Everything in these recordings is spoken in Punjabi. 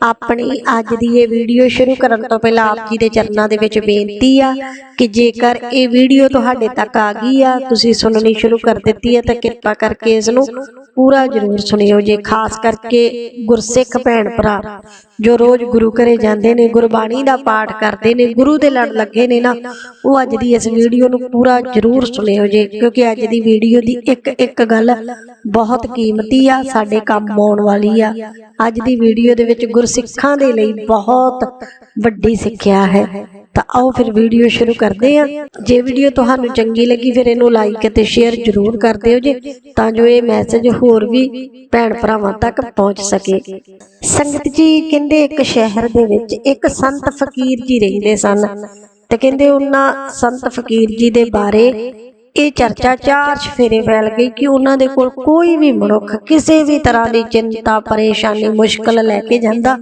ਆਪਣੀ ਅੱਜ ਦੀ ਇਹ ਵੀਡੀਓ ਸ਼ੁਰੂ ਕਰਨ ਤੋਂ ਪਹਿਲਾਂ ਆਪ ਜੀ ਦੇ ਚਰਨਾਂ ਦੇ ਵਿੱਚ ਬੇਨਤੀ ਆ ਕਿ ਜੇਕਰ ਇਹ ਵੀਡੀਓ ਤੁਹਾਡੇ ਤੱਕ ਆ ਗਈ ਆ ਤੁਸੀਂ ਸੁਣਨੀ ਸ਼ੁਰੂ ਕਰ ਦਿੱਤੀ ਹੈ ਤਾਂ ਕਿਰਪਾ ਕਰਕੇ ਇਸ ਨੂੰ ਪੂਰਾ ਜ਼ਰੂਰ ਸੁਣਿਓ ਜੇ ਖਾਸ ਕਰਕੇ ਗੁਰਸਿੱਖ ਭੈਣ ਭਰਾ ਜੋ ਰੋਜ਼ ਗੁਰੂ ਘਰੇ ਜਾਂਦੇ ਨੇ ਗੁਰਬਾਣੀ ਦਾ ਪਾਠ ਕਰਦੇ ਨੇ ਗੁਰੂ ਦੇ ਲੜ ਲੱਗੇ ਨੇ ਨਾ ਉਹ ਅੱਜ ਦੀ ਇਸ ਵੀਡੀਓ ਨੂੰ ਪੂਰਾ ਜ਼ਰੂਰ ਸੁਣਿਓ ਜੇ ਕਿਉਂਕਿ ਅੱਜ ਦੀ ਵੀਡੀਓ ਦੀ ਇੱਕ ਇੱਕ ਗੱਲ ਬਹੁਤ ਕੀਮਤੀ ਆ ਸਾਡੇ ਕੰਮ ਆਉਣ ਵਾਲੀ ਆ ਅੱਜ ਦੀ ਵੀਡੀਓ ਦੇ ਵਿੱਚ ਗੁਰਸਿੱਖਾਂ ਦੇ ਲਈ ਬਹੁਤ ਵੱਡੀ ਸਿੱਖਿਆ ਹੈ। ਤਾਂ ਆਓ ਫਿਰ ਵੀਡੀਓ ਸ਼ੁਰੂ ਕਰਦੇ ਹਾਂ। ਜੇ ਵੀਡੀਓ ਤੁਹਾਨੂੰ ਚੰਗੀ ਲੱਗੀ, ਫਿਰ ਇਹਨੂੰ ਲਾਈਕ ਅਤੇ ਸ਼ੇਅਰ ਜ਼ਰੂਰ ਕਰ ਦਿਓ ਜੀ, ਤਾਂ ਜੋ ਇਹ ਮੈਸੇਜ ਹੋਰ ਵੀ ਭੈਣ ਭਰਾਵਾਂ ਤੱਕ ਪਹੁੰਚ ਸਕੇ। ਸੰਗਤ ਜੀ, ਕਹਿੰਦੇ ਇੱਕ ਸ਼ਹਿਰ ਦੇ ਵਿੱਚ ਇੱਕ ਸੰਤ ਫਕੀਰ ਜੀ ਰਹਿੰਦੇ ਸਨ। ਤੇ ਕਹਿੰਦੇ ਉਹਨਾਂ ਸੰਤ ਫਕੀਰ ਜੀ ਦੇ ਬਾਰੇ ਇਹ ਚਰਚਾ ਚਾਰ ਚਫੇਰੇ ਫੈਲ ਗਈ ਕਿ ਉਹਨਾਂ ਦੇ ਕੋਲ ਕੋਈ ਵੀ ਮਨੁੱਖ ਕਿਸੇ ਵੀ ਤਰ੍ਹਾਂ ਦੀ ਚਿੰਤਾ, ਪਰੇਸ਼ਾਨੀ, ਮੁਸ਼ਕਲ ਲੈ ਕੇ ਜਾਂਦਾ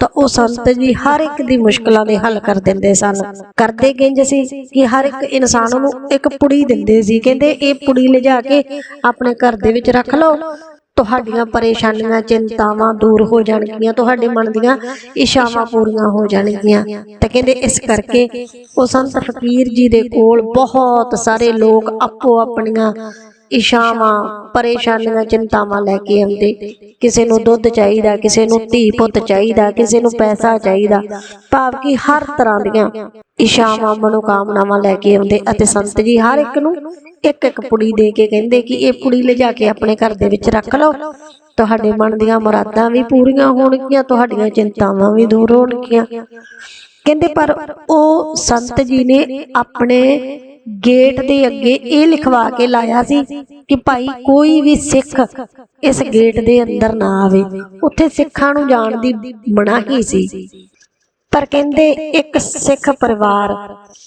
ਤਾਂ ਉਹ ਸੰਤ ਜੀ ਹਰ ਇੱਕ ਦੀ ਮੁਸ਼ਕਲਾਂ ਦੇ ਹੱਲ ਕਰ ਦਿੰਦੇ ਸਨ। ਕਰਦੇ ਕਿੰਜ ਸੀ ਕਿ ਹਰ ਇੱਕ ਇਨਸਾਨ ਨੂੰ ਇੱਕ ਪੁੜੀ ਦਿੰਦੇ ਸੀ। ਕਹਿੰਦੇ, ਇਹ ਪੁੜੀ ਲਿਜਾ ਕੇ ਆਪਣੇ ਘਰ ਦੇ ਵਿੱਚ ਰੱਖ ਲਓ ਤੁਹਾਡੀਆਂ ਪਰੇਸ਼ਾਨੀਆਂ, ਚਿੰਤਾਵਾਂ ਦੂਰ ਹੋ ਜਾਣਗੀਆਂ, ਤੁਹਾਡੇ ਮਨ ਦੀਆਂ ਇਸ਼ਾਵਾਂ ਪੂਰੀਆਂ ਹੋ ਜਾਣਗੀਆਂ। ਤਾਂ ਕਹਿੰਦੇ ਇਸ ਕਰਕੇ ਉਹ ਸੰਤ ਫਕੀਰ ਜੀ ਦੇ ਕੋਲ ਬਹੁਤ ਸਾਰੇ ਲੋਕ ਆਪੋ ਆਪਣੀਆਂ ਇਸ਼ਾਵਾਂ ਪਰੇਸ਼ਾਨੀਆਂ, ਚਿੰਤਾਵਾਂ ਲੈ ਕੇ ਆਉਂਦੇ। ਕਿਸੇ ਨੂੰ ਦੁੱਧ ਚਾਹੀਦਾ, ਕਿਸੇ ਨੂੰ ਧੀ ਪੁੱਤ ਚਾਹੀਦਾ, ਕਿਸੇ ਨੂੰ ਪੈਸਾ ਚਾਹੀਦਾ। ਭਾਵ ਕਿ ਹਰ ਤਰ੍ਹਾਂ ਦੀਆਂ ਇਸ਼ਾਵਾਂ ਮਨੋਕਾਮਨਾਵਾਂ ਲੈ ਕੇ ਆਉਂਦੇ ਅਤੇ ਸੰਤ ਜੀ ਹਰ ਇੱਕ ਨੂੰ ਇੱਕ ਇੱਕ ਪੁੜੀ ਦੇ ਕੇ ਕਹਿੰਦੇ ਕਿ ਇਹ ਪੁੜੀ ਲਿਜਾ ਕੇ ਆਪਣੇ ਘਰ ਦੇ ਵਿੱਚ ਰੱਖ ਲਓ। ਤੁਹਾਡੇ ਮਨ ਦੀਆਂ ਮੁਰਾਦਾਂ ਵੀ ਪੂਰੀਆਂ ਹੋਣਗੀਆਂ, ਤੁਹਾਡੀਆਂ ਚਿੰਤਾਵਾਂ ਵੀ ਦੂਰ ਹੋਣਗੀਆਂ। ਕਹਿੰਦੇ ਪਰ ਉਹ ਸੰਤ ਜੀ ਨੇ ਆਪਣੇ ਗੇਟ ਦੇ ਅੱਗੇ ਇਹ ਲਿਖਵਾ ਕੇ ਲਾਇਆ ਸੀ ਕਿ ਭਾਈ ਕੋਈ ਵੀ ਸਿੱਖ ਇਸ ਗੇਟ ਦੇ ਅੰਦਰ ਨਾ ਆਵੇ। ਉੱਥੇ ਸਿੱਖਾਂ ਨੂੰ ਜਾਣ ਦੀ ਮਨਾਹੀ ਸੀ। ਪਰ ਕਹਿੰਦੇ ਇੱਕ ਸਿੱਖ ਪਰਿਵਾਰ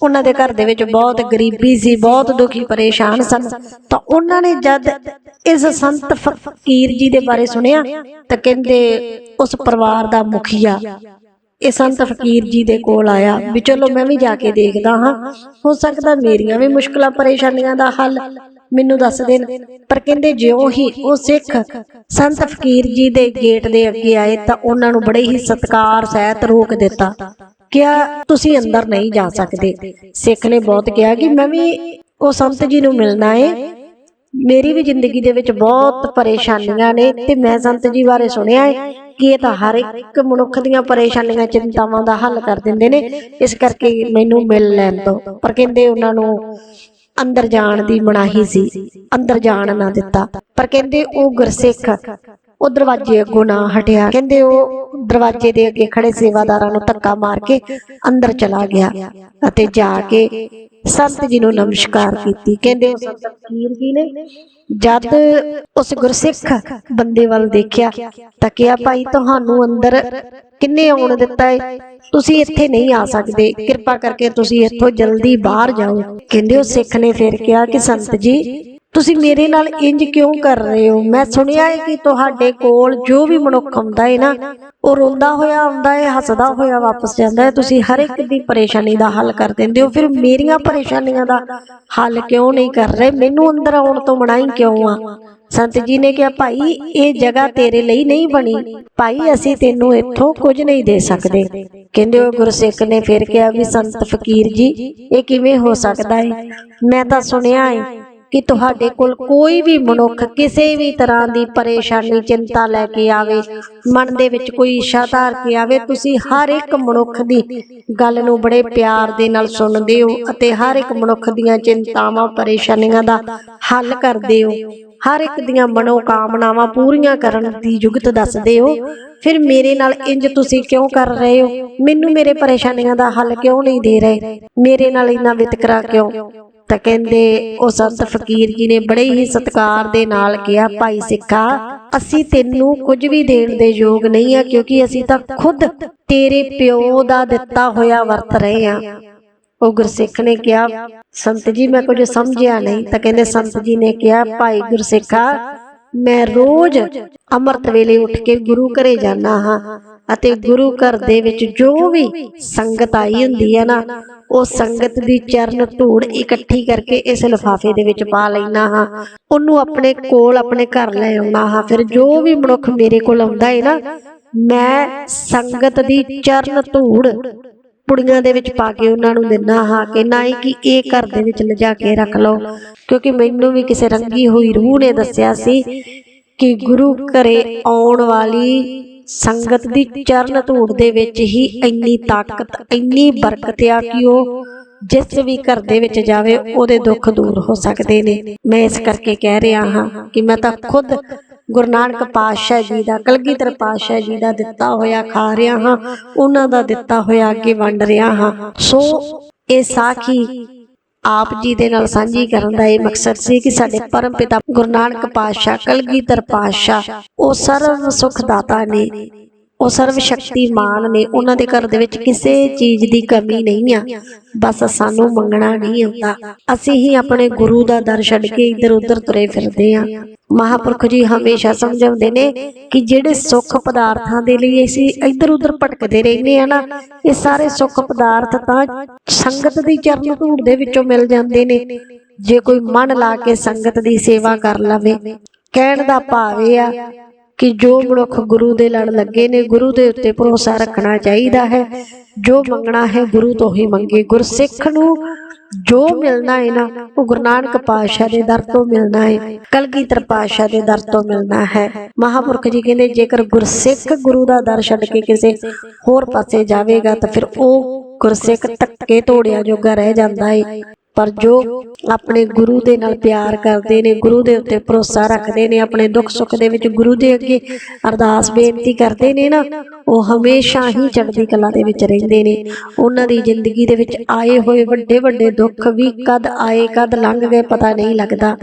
ਉਹਨਾਂ ਦੇ ਘਰ ਦੇ ਵਿੱਚ ਬਹੁਤ ਗਰੀਬੀ ਸੀ, ਬਹੁਤ ਦੁਖੀ, ਪਰੇਸ਼ਾਨ ਸਨ। ਤਾਂ ਉਹਨਾਂ ਨੇ ਜਦ ਇਸ ਸੰਤ ਫਕੀਰ ਜੀ ਦੇ ਬਾਰੇ ਸੁਣਿਆ ਤਾਂ ਕਹਿੰਦੇ ਉਸ ਪਰਿਵਾਰ ਦਾ ਮੁਖੀਆ ਇਹ ਸੰਤ ਫਕੀਰ ਜੀ ਦੇ ਕੋਲ ਆਇਆ ਵੀ ਚਲੋ ਮੈਂ ਵੀ ਜਾ ਕੇ ਦੇਖਦਾ ਹਾਂ। ਹੋ ਸਕਦਾ ਮੇਰੀਆਂ ਵੀ ਮੁਸ਼ਕਲਾਂ ਪਰੇਸ਼ਾਨੀਆਂ ਦਾ ਹੱਲ ਮੈਨੂੰ ਦੱਸ ਦੇਣ। ਪਰ ਕਹਿੰਦੇ ਜਿਉਂ ਹੀ ਉਹ ਸਿੱਖ ਸੰਤ ਫਕੀਰ ਜੀ ਦੇ ਗੇਟ ਦੇ ਅੱਗੇ ਆਏ ਤਾਂ ਉਹਨਾਂ ਨੂੰ ਬੜੇ ਹੀ ਸਤਿਕਾਰ, ਸਹਿਤ ਰੋਕ ਦਿੱਤਾ। ਕਿਹਾ, ਤੁਸੀਂ ਅੰਦਰ ਨਹੀਂ ਜਾ ਸਕਦੇ। ਸਿੱਖ ਨੇ ਬਹੁਤ ਕਿਹਾ ਕਿ ਮੈਂ ਵੀ ਉਹ ਸੰਤ ਜੀ ਨੂੰ ਮਿਲਣਾ ਹੈ ਮੇਰੀ ਵੀ ਜ਼ਿੰਦਗੀ ਦੇ ਵਿੱਚ ਬਹੁਤ ਪਰੇਸ਼ਾਨੀਆਂ ਨੇ ਤੇ ਮੈਂ ਸੰਤ ਜੀ ਬਾਰੇ ਸੁਣਿਆ ਹੈ ਕਿ ਇਹ ਤਾਂ ਹਰ ਇੱਕ ਮਨੁੱਖ ਦੀਆਂ ਪਰੇਸ਼ਾਨੀਆਂ, ਚਿੰਤਾਵਾਂ ਦਾ ਹੱਲ ਕਰ ਦਿੰਦੇ ਨੇ। ਇਸ ਕਰਕੇ ਮੈਨੂੰ ਮਿਲ ਲੈਣ ਤੋਂ ਪਰ ਕਹਿੰਦੇ ਉਹਨਾਂ ਨੂੰ ਅੰਦਰ ਜਾਣ ਦੀ ਮਨਾਹੀ ਸੀ। ਅੰਦਰ ਜਾਣ ਨਾ ਦਿੱਤਾ। ਪਰ ਕਹਿੰਦੇ ਉਹ ਗੁਰਸਿੱਖ ਉਹ ਦਰਵਾਜ਼ੇ ਅੱਗੋਂ ਨਾ ਹਟਿਆ। ਕਹਿੰਦੇ ਉਹ ਦਰਵਾਜ਼ੇ ਦੇ ਅੱਗੇ ਖੜੇ ਸੇਵਾਦਾਰਾਂ ਨੂੰ ਧੱਕਾ ਮਾਰ ਕੇ ਅੰਦਰ ਚਲਾ ਗਿਆ ਅਤੇ ਜਾ ਕੇ ਸੰਤ ਜੀ ਨੂੰ ਨਮਸਕਾਰ ਕੀਤੀ। ਕਹਿੰਦੇ ਉਹ ਸੰਤ ਫਕੀਰ ਜੀ ਨੇ, ਜਦ ਉਸ ਗੁਰਸਿੱਖ ਬੰਦੇ ਵੱਲ ਦੇਖਿਆ ਤਾਂ ਕਿਹਾ, ਭਾਈ, ਤੁਹਾਨੂੰ ਅੰਦਰ ਕਿੰਨੇ ਆਉਣ ਦਿੱਤਾ ਹੈ ਤੁਸੀਂ ਇੱਥੇ ਨਹੀਂ ਆ ਸਕਦੇ। ਕਿਰਪਾ ਕਰਕੇ ਤੁਸੀਂ ਇੱਥੋਂ ਜਲਦੀ ਬਾਹਰ ਜਾਓ। ਕਹਿੰਦੇ ਉਹ ਸਿੱਖ ਨੇ ਫਿਰ ਕਿਹਾ ਕਿ, ਸੰਤ ਜੀ ਤੁਸੀਂ ਮੇਰੇ ਨਾਲ ਇੰਜ ਕਿਉਂ ਕਰ ਰਹੇ ਹੋ? ਮੈਂ ਸੁਣਿਆ ਹੈ ਕਿ ਤੁਹਾਡੇ ਕੋਲ ਜੋ ਵੀ ਮਨੁੱਖ ਆਉਂਦਾ ਹੈ ਨਾ, ਉਹ ਰੋਂਦਾ ਹੋਇਆ ਆਉਂਦਾ ਹੈ, ਹੱਸਦਾ ਹੋਇਆ ਵਾਪਸ ਜਾਂਦਾ ਹੈ। ਤੁਸੀਂ ਹਰ ਇੱਕ ਦੀ ਪਰੇਸ਼ਾਨੀ ਦਾ ਹੱਲ ਕਰ ਦਿੰਦੇ ਹੋ। ਫਿਰ ਮੇਰੀਆਂ ਪਰੇਸ਼ਾਨੀਆਂ ਦਾ ਹੱਲ ਕਿਉਂ ਨਹੀਂ ਕਰ ਰਹੇ? ਮੈਨੂੰ ਅੰਦਰ ਆਉਣ ਤੋਂ ਮਨਾਈ ਕਿਉਂ ਆ? ਸੰਤ ਜੀ ਨੇ ਕਿਹਾ, ਭਾਈ, ਇਹ ਜਗ੍ਹਾ ਤੇਰੇ ਲਈ ਨਹੀਂ ਬਣੀ। ਭਾਈ, ਅਸੀਂ ਤੈਨੂੰ ਇੱਥੋਂ ਕੁਝ ਨਹੀਂ ਦੇ ਸਕਦੇ। ਕਹਿੰਦੇ ਉਹ ਗੁਰਸਿੱਖ ਨੇ ਫਿਰ ਕਿਹਾ ਵੀ, ਸੰਤ ਫਕੀਰ ਜੀ, ਇਹ ਕਿਵੇਂ ਹੋ ਸਕਦਾ ਹੈ? ਮੈਂ ਤਾਂ ਸੁਣਿਆ ਹੈ ਕਿ ਤੁਹਾਡੇ ਕੋਲ ਕੋਈ ਵੀ ਮਨੁੱਖ ਕਿਸੇ ਵੀ ਤਰ੍ਹਾਂ ਦੀ ਪਰੇਸ਼ਾਨੀ, ਚਿੰਤਾ ਲੈ ਕੇ ਆਵੇ, ਮਨ ਦੇ ਵਿੱਚ ਕੋਈ ਇੱਛਾ ਧਾਰ ਕੇ ਆਵੇ, ਤੁਸੀਂ ਹਰ ਇੱਕ ਮਨੁੱਖ ਦੀ ਗੱਲ ਨੂੰ ਬੜੇ ਪਿਆਰ ਦੇ ਨਾਲ ਸੁਣਦੇ ਹੋ ਅਤੇ ਹਰ ਇੱਕ ਮਨੁੱਖ ਦੀਆਂ ਚਿੰਤਾਵਾਂ, ਪਰੇਸ਼ਾਨੀਆਂ ਦਾ ਹੱਲ ਕਰਦੇ ਹੋ। ਹਰ ਇੱਕ ਦੀਆਂ ਮਨੋਕਾਮਨਾਵਾਂ ਪੂਰੀਆਂ ਕਰਨ ਦੀ ਯੁਗਤ ਦੱਸਦੇ ਹੋ। ਫਿਰ ਮੇਰੇ ਨਾਲ ਇੰਜ ਤੁਸੀਂ ਕਿਉਂ ਕਰ ਰਹੇ ਹੋ? ਮੈਨੂੰ ਮੇਰੇ ਪਰੇਸ਼ਾਨੀਆਂ ਦਾ ਹੱਲ ਕਿਉਂ ਨਹੀਂ ਦੇ ਰਹੇ? ਮੇਰੇ ਨਾਲ ਇੰਨਾ ਵਿਤਕਰਾ ਕਿਉਂ? ਤਾਂ ਕਹਿੰਦੇ, ਉਹ ਸੰਤ ਫਕੀਰ ਜੀ ਨੇ ਬੜੇ ਹੀ ਸਤਿਕਾਰ ਦੇ ਨਾਲ ਕਿਹਾ, ਭਾਈ ਸਿੱਖਾ, ਅਸੀਂ ਤੈਨੂੰ ਕੁਝ ਵੀ ਦੇਣ ਦੇ ਯੋਗ ਨਹੀਂ ਆ, ਕਿਉਂਕਿ ਅਸੀਂ ਤਾਂ ਖੁਦ ਤੇਰੇ ਪਿਓ ਦਾ ਦਿੱਤਾ ਹੋਇਆ ਵਰਤ ਰਹੇ ਆ। ਉਹ ਗੁਰਸਿੱਖ ਨੇ ਕਿਹਾ, ਸੰਤ ਜੀ, ਮੈਂ ਕੁਝ ਸਮਝਿਆ ਨਹੀਂ। ਤਾਂ ਕਹਿੰਦੇ, ਸੰਤ ਜੀ ਨੇ ਕਿਹਾ, ਭਾਈ ਗੁਰਸਿੱਖਾ, ਮੈਂ ਰੋਜ਼ ਅੰਮ੍ਰਿਤ ਵੇਲੇ ਉੱਠ ਕੇ ਗੁਰੂ ਘਰੇ ਜਾਣਾ ਹਾਂ, ਅਤੇ ਗੁਰੂ ਘਰ ਦੇ ਵਿੱਚ ਜੋ ਵੀ ਸੰਗਤ ਆਈ ਹੁੰਦੀ ਹੈ ਨਾ ਉਹ ਸੰਗਤ ਦੀ ਚਰਨ ਧੂੜ ਇਕੱਠੀ ਕਰਕੇ ਇਸ ਲਿਫਾਫੇ ਦੇ ਵਿੱਚ ਪਾ ਲੈਣਾ ਹਾਂ। ਉਹਨੂੰ ਆਪਣੇ ਕੋਲ ਆਪਣੇ ਘਰ ਲੈ ਆਉਣਾ ਹਾਂ। ਫਿਰ ਜੋ ਵੀ ਮਨੁੱਖ ਮੇਰੇ ਕੋਲ ਆਉਂਦਾ ਹੈ ਨਾ, ਮੈਂ ਸੰਗਤ ਦੀ ਚਰਨ ਧੂੜ ਪੁੜੀਆਂ ਦੇ ਵਿੱਚ ਪਾ ਕੇ ਉਹਨਾਂ ਨੂੰ ਦਿੰਦਾ ਹਾਂ ਕਿ ਨਾ ਹੀ ਕਿ ਇਹ ਘਰ ਦੇ ਵਿੱਚ ਲਿਜਾ ਕੇ ਰੱਖ ਲਓ। ਕਿਉਂਕਿ ਮੈਨੂੰ ਵੀ ਕਿਸੇ ਰੰਗੀ ਹੋਈ ਰੂਹ ਨੇ ਦੱਸਿਆ ਸੀ ਕਿ ਗੁਰੂ ਘਰੇ ਆਉਣ ਵਾਲੀ ਸੰਗਤ ਦੀ ਚਰਨ ਧੂੜ ਦੇ ਵਿੱਚ ਹੀ ਇੰਨੀ ਤਾਕਤ, ਇੰਨੀ ਬਰਕਤ ਆ ਕਿ ਉਹ ਜਿਸ ਵੀ ਘਰ ਦੇ ਵਿੱਚ ਜਾਵੇ, ਉਹਦੇ ਦੁੱਖ ਦੂਰ ਹੋ ਸਕਦੇ ਨੇ। ਮੈਂ ਇਸ ਕਰਕੇ ਕਹਿ ਰਿਹਾ ਹਾਂ ਕਿ ਮੈਂ ਤਾਂ ਖੁਦ ਗੁਰੂ ਨਾਨਕ ਪਾਤਸ਼ਾਹ ਜੀ ਦਾ, ਕਲਗੀਧਰ ਪਾਤਸ਼ਾਹ ਜੀ ਦਾ ਦਿੱਤਾ ਹੋਇਆ ਖਾ ਰਿਹਾ ਹਾਂ, ਉਹਨਾਂ ਦਾ ਦਿੱਤਾ ਹੋਇਆ ਅੱਗੇ ਵੰਡ ਰਿਹਾ ਹਾਂ। ਸੋ ਇਹ ਸਾਖੀ ਆਪ ਜੀ ਦੇ ਨਾਲ ਸਾਂਝੀ ਕਰਨ ਦਾ ਇਹ ਮਕਸਦ ਸੀ ਕਿ ਸਾਡੇ ਪਰਮ ਪਿਤਾ ਗੁਰੂ ਨਾਨਕ ਪਾਤਸ਼ਾਹ ਕਲਗੀਧਰ ਪਾਤਸ਼ਾਹ ਉਹ ਸਰਵ ਸੁਖ ਦਾਤਾ ਨੇ। ਉਹ ਸਰਵ ਸ਼ਕਤੀਮਾਨ ਨੇ ਉਹਨਾਂ ਦੇ ਘਰ ਦੇ ਵਿੱਚ ਕਿਸੇ ਚੀਜ਼ ਦੀ ਕਮੀ ਨਹੀਂ ਆ। ਬਸ ਸਾਨੂੰ ਮੰਗਣਾ ਨਹੀਂ ਆਉਂਦਾ। ਅਸੀਂ ਹੀ ਆਪਣੇ ਗੁਰੂ ਦਾ ਦਰ ਛੱਡ ਕੇ ਇੱਧਰ ਉੱਧਰ ਤੁਰੇ ਫਿਰਦੇ ਆ। ਮਹਾਪੁਰਖ ਜੀ ਹਮੇਸ਼ਾ ਸਮਝਾਉਂਦੇ ਨੇ ਕਿ ਜਿਹੜੇ ਸੁੱਖ ਪਦਾਰਥਾਂ ਦੇ ਲਈ ਅਸੀਂ ਇੱਧਰ ਉੱਧਰ ਭਟਕਦੇ ਰਹਿੰਦੇ ਆ ਨਾ, ਇਹ ਸਾਰੇ ਸੁੱਖ ਪਦਾਰਥ ਤਾਂ ਸੰਗਤ ਦੀ ਚਰਨ ਧੂੜ ਦੇ ਵਿੱਚੋਂ ਮਿਲ ਜਾਂਦੇ ਨੇ। ਜੇ ਕੋਈ ਮਨ ਲਾ ਕੇ ਸੰਗਤ ਦੀ ਸੇਵਾ ਕਰ ਲਵੇ, ਕਹਿਣ ਦਾ ਭਾਵ ਇਹ ਆ ਕਿ ਜੋ ਮਨੁੱਖ ਗੁਰੂ ਦੇ ਲੜ ਲੱਗੇ ਨੇ, ਗੁਰੂ ਦੇ ਉੱਤੇ ਭਰੋਸਾ ਰੱਖਣਾ ਚਾਹੀਦਾ ਹੈ। ਜੋ ਮੰਗਣਾ ਹੈ, ਗੁਰੂ ਤੋਂ ਹੀ ਮੰਗੇ। ਗੁਰਸਿੱਖ ਨੂੰ ਜੋ ਮਿਲਣਾ ਹੈ ਨਾ, ਉਹ ਗੁਰੂ ਨਾਨਕ ਪਾਤਸ਼ਾਹ ਦੇ ਦਰ ਤੋਂ ਮਿਲਣਾ ਹੈ, ਕਲਗੀਧਰ ਪਾਤਸ਼ਾਹ ਦੇ ਦਰ ਤੋਂ ਮਿਲਣਾ ਹੈ। ਮਹਾਪੁਰਖ ਜੀ ਕਹਿੰਦੇ, ਜੇਕਰ ਗੁਰਸਿੱਖ ਗੁਰੂ ਦਾ ਦਰ ਛੱਡ ਕੇ ਕਿਸੇ ਹੋਰ ਪਾਸੇ ਜਾਵੇਗਾ, ਤਾਂ ਫਿਰ ਉਹ ਗੁਰਸਿੱਖ ਧੱਕੇ ਤੋੜਿਆ ਜੋਗਾ ਰਹਿ ਜਾਂਦਾ ਹੈ ਪਰ ਜੋ ਆਪਣੇ ਗੁਰੂ ਦੇ ਨਾਲ ਪਿਆਰ ਕਰਦੇ ਨੇ, ਗੁਰੂ ਦੇ ਉੱਤੇ ਭਰੋਸਾ ਰੱਖਦੇ ਨੇ, ਆਪਣੇ ਦੁੱਖ ਸੁੱਖ ਦੇ ਵਿੱਚ ਗੁਰੂ ਦੇ ਅੱਗੇ ਅਰਦਾਸ ਬੇਨਤੀ ਕਰਦੇ ਨੇ ਨਾ, ਉਹ ਹਮੇਸ਼ਾ ਹੀ ਚੜ੍ਹਦੀ ਕਲਾ ਦੇ ਵਿੱਚ ਰਹਿੰਦੇ ਨੇ। ਉਹਨਾਂ ਦੀ ਜ਼ਿੰਦਗੀ ਦੇ ਵਿੱਚ ਆਏ ਹੋਏ ਵੱਡੇ ਵੱਡੇ ਦੁੱਖ ਵੀ ਕਦ ਆਏ, ਕਦ ਲੰਘ ਗਏ, ਪਤਾ ਨਹੀਂ ਲੱਗਦਾ।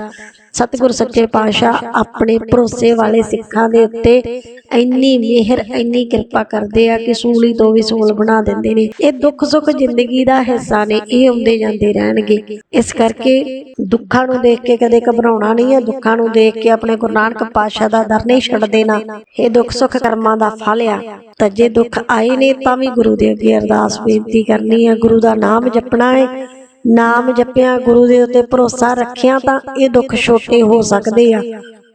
ਸਤਿਗੁਰ ਸੱਚੇ ਪਾਤਸ਼ਾਹ ਆਪਣੇ ਭਰੋਸੇ ਵਾਲੇ ਸਿੱਖਾਂ ਦੇ ਉੱਤੇ ਇੰਨੀ ਮਿਹਰ, ਇੰਨੀ ਕਿਰਪਾ ਕਰਦੇ ਆ ਕਿ ਸੂਲੀ ਤੋਂ ਵੀ ਸੂਲ ਬਣਾ ਦਿੰਦੇ ਨੇ। ਇਹ ਦੁੱਖ ਸੁੱਖ ਜ਼ਿੰਦਗੀ ਦਾ ਹਿੱਸਾ ਨੇ, ਇਹ ਆਉਂਦੇ ਜਾਂਦੇ ਰਹਿਣਗੇ। ਇਸ ਕਰਕੇ ਦੁੱਖਾਂ ਨੂੰ ਦੇਖ ਕੇ ਕਦੇ ਘਬਰਾਉਣਾ ਨਹੀਂ ਹੈ ਦੁੱਖਾਂ ਨੂੰ ਦੇਖ ਕੇ ਆਪਣੇ ਗੁਰੂ ਨਾਨਕ ਪਾਤਸ਼ਾਹ ਦਾ ਦਰ ਨਹੀਂ ਛੱਡ ਦੇਣਾ। ਇਹ ਦੁੱਖ ਸੁੱਖ ਕਰਮਾਂ ਦਾ ਫਲ ਆ। ਤਾਂ ਜੇ ਦੁੱਖ ਆਏ ਨੇ, ਤਾਂ ਵੀ ਗੁਰੂ ਦੇ ਅੱਗੇ ਅਰਦਾਸ ਬੇਨਤੀ ਕਰਨੀ ਹੈ ਗੁਰੂ ਦਾ ਨਾਮ ਜਪਣਾ ਹੈ। ਨਾਮ ਜਪਿਆ, ਗੁਰੂ ਦੇ ਉੱਤੇ ਭਰੋਸਾ ਰੱਖਿਆ ਤਾਂ ਇਹ ਦੁੱਖ ਛੋਟੇ ਹੋ ਸਕਦੇ ਆ।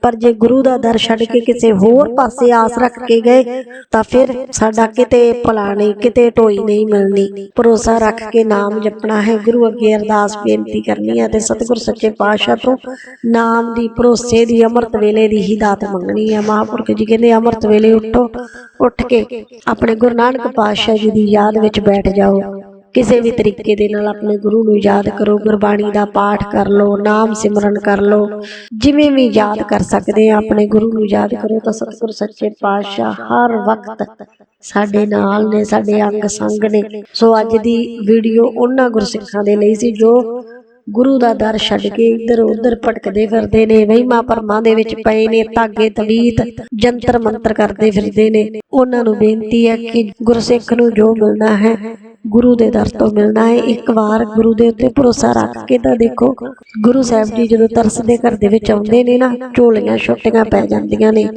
ਪਰ ਜੇ ਗੁਰੂ ਦਾ ਦਰ ਛੱਡ ਕੇ ਕਿਸੇ ਹੋਰ ਪਾਸੇ ਆਸ ਰੱਖ ਕੇ ਗਏ, ਤਾਂ ਫਿਰ ਸਾਡਾ ਕਿਤੇ ਭਲਾ ਨਹੀਂ ਕਿਤੇ ਢੋਈ ਨਹੀਂ ਮਿਲਣੀ। ਭਰੋਸਾ ਰੱਖ ਕੇ ਨਾਮ ਜਪਣਾ ਹੈ। ਗੁਰੂ ਅੱਗੇ ਅਰਦਾਸ ਬੇਨਤੀ ਕਰਨੀ ਹੈ ਤੇ ਸਤਿਗੁਰ ਸੱਚੇ ਪਾਤਸ਼ਾਹ ਤੋਂ ਨਾਮ ਦੀ, ਭਰੋਸੇ ਦੀ, ਅੰਮ੍ਰਿਤ ਵੇਲੇ ਦੀ ਹੀ ਦਾਤ ਮੰਗਣੀ ਹੈ। ਮਹਾਂਪੁਰਖ ਜੀ ਕਹਿੰਦੇ, ਅੰਮ੍ਰਿਤ ਵੇਲੇ ਉੱਠੋ, ਉੱਠ ਕੇ ਆਪਣੇ ਗੁਰੂ ਨਾਨਕ ਪਾਤਸ਼ਾਹ ਜੀ ਦੀ ਯਾਦ ਵਿੱਚ ਬੈਠ ਜਾਓ। ਕਿਸੇ ਵੀ ਤਰੀਕੇ ਦੇ ਨਾਲ ਆਪਣੇ ਗੁਰੂ ਨੂੰ ਯਾਦ ਕਰੋ, ਗੁਰਬਾਣੀ ਦਾ ਪਾਠ ਕਰ ਲਓ, ਨਾਮ ਸਿਮਰਨ ਕਰ ਲਓ। ਜਿਵੇਂ ਵੀ ਯਾਦ ਕਰ ਸਕਦੇ ਆ, ਆਪਣੇ ਗੁਰੂ ਨੂੰ ਯਾਦ ਕਰੋ ਤਾਂ ਸਤਿਗੁਰ ਸੱਚੇ ਪਾਤਸ਼ਾਹ ਹਰ ਵਕਤ ਸਾਡੇ ਨਾਲ ਨੇ, ਸਾਡੇ ਅੰਗ ਸੰਗ ਨੇ। ਸੋ ਅੱਜ ਦੀ ਵੀਡੀਓ ਉਹਨਾਂ ਗੁਰਸਿੱਖਾਂ ਦੇ ਲਈ ਸੀ ਜੋ ਗੁਰੂ ਦਾ ਦਰ ਛੱਡ ਕੇ ਇੱਧਰ ਉੱਧਰ ਭਟਕਦੇ ਫਿਰਦੇ ਨੇ। ਵਹਿਮਾਂ ਭਰਮਾਂ ਦੇ ਵਿੱਚ ਪਏ ਨੇ, ਧਾਗੇ ਤਵੀਤ, ਜੰਤਰ ਮੰਤਰ ਕਰਦੇ ਫਿਰਦੇ ਨੇ। ਉਹਨਾਂ ਨੂੰ ਬੇਨਤੀ ਹੈ ਕਿ ਗੁਰਸਿੱਖ ਨੂੰ ਜੋ ਮਿਲਣਾ ਹੈ, ਗੁਰੂ ਦੇ ਦਰ ਤੋਂ ਮਿਲਣਾ ਹੈ। ਇੱਕ ਵਾਰ ਗੁਰੂ ਦੇ ਉੱਤੇ ਭਰੋਸਾ ਰੱਖ ਕੇ ਤਾਂ ਦੇਖੋ, ਗੁਰੂ ਸਾਹਿਬ ਜੀ ਜਦੋਂ ਤਰਸ ਦੇ ਘਰ ਦੇ ਵਿੱਚ ਆਉਂਦੇ ਨੇ ਨਾ, ਝੋਲੀਆਂ ਛੋਟੀਆਂ ਪੈ ਜਾਂਦੀਆਂ ਨੇ।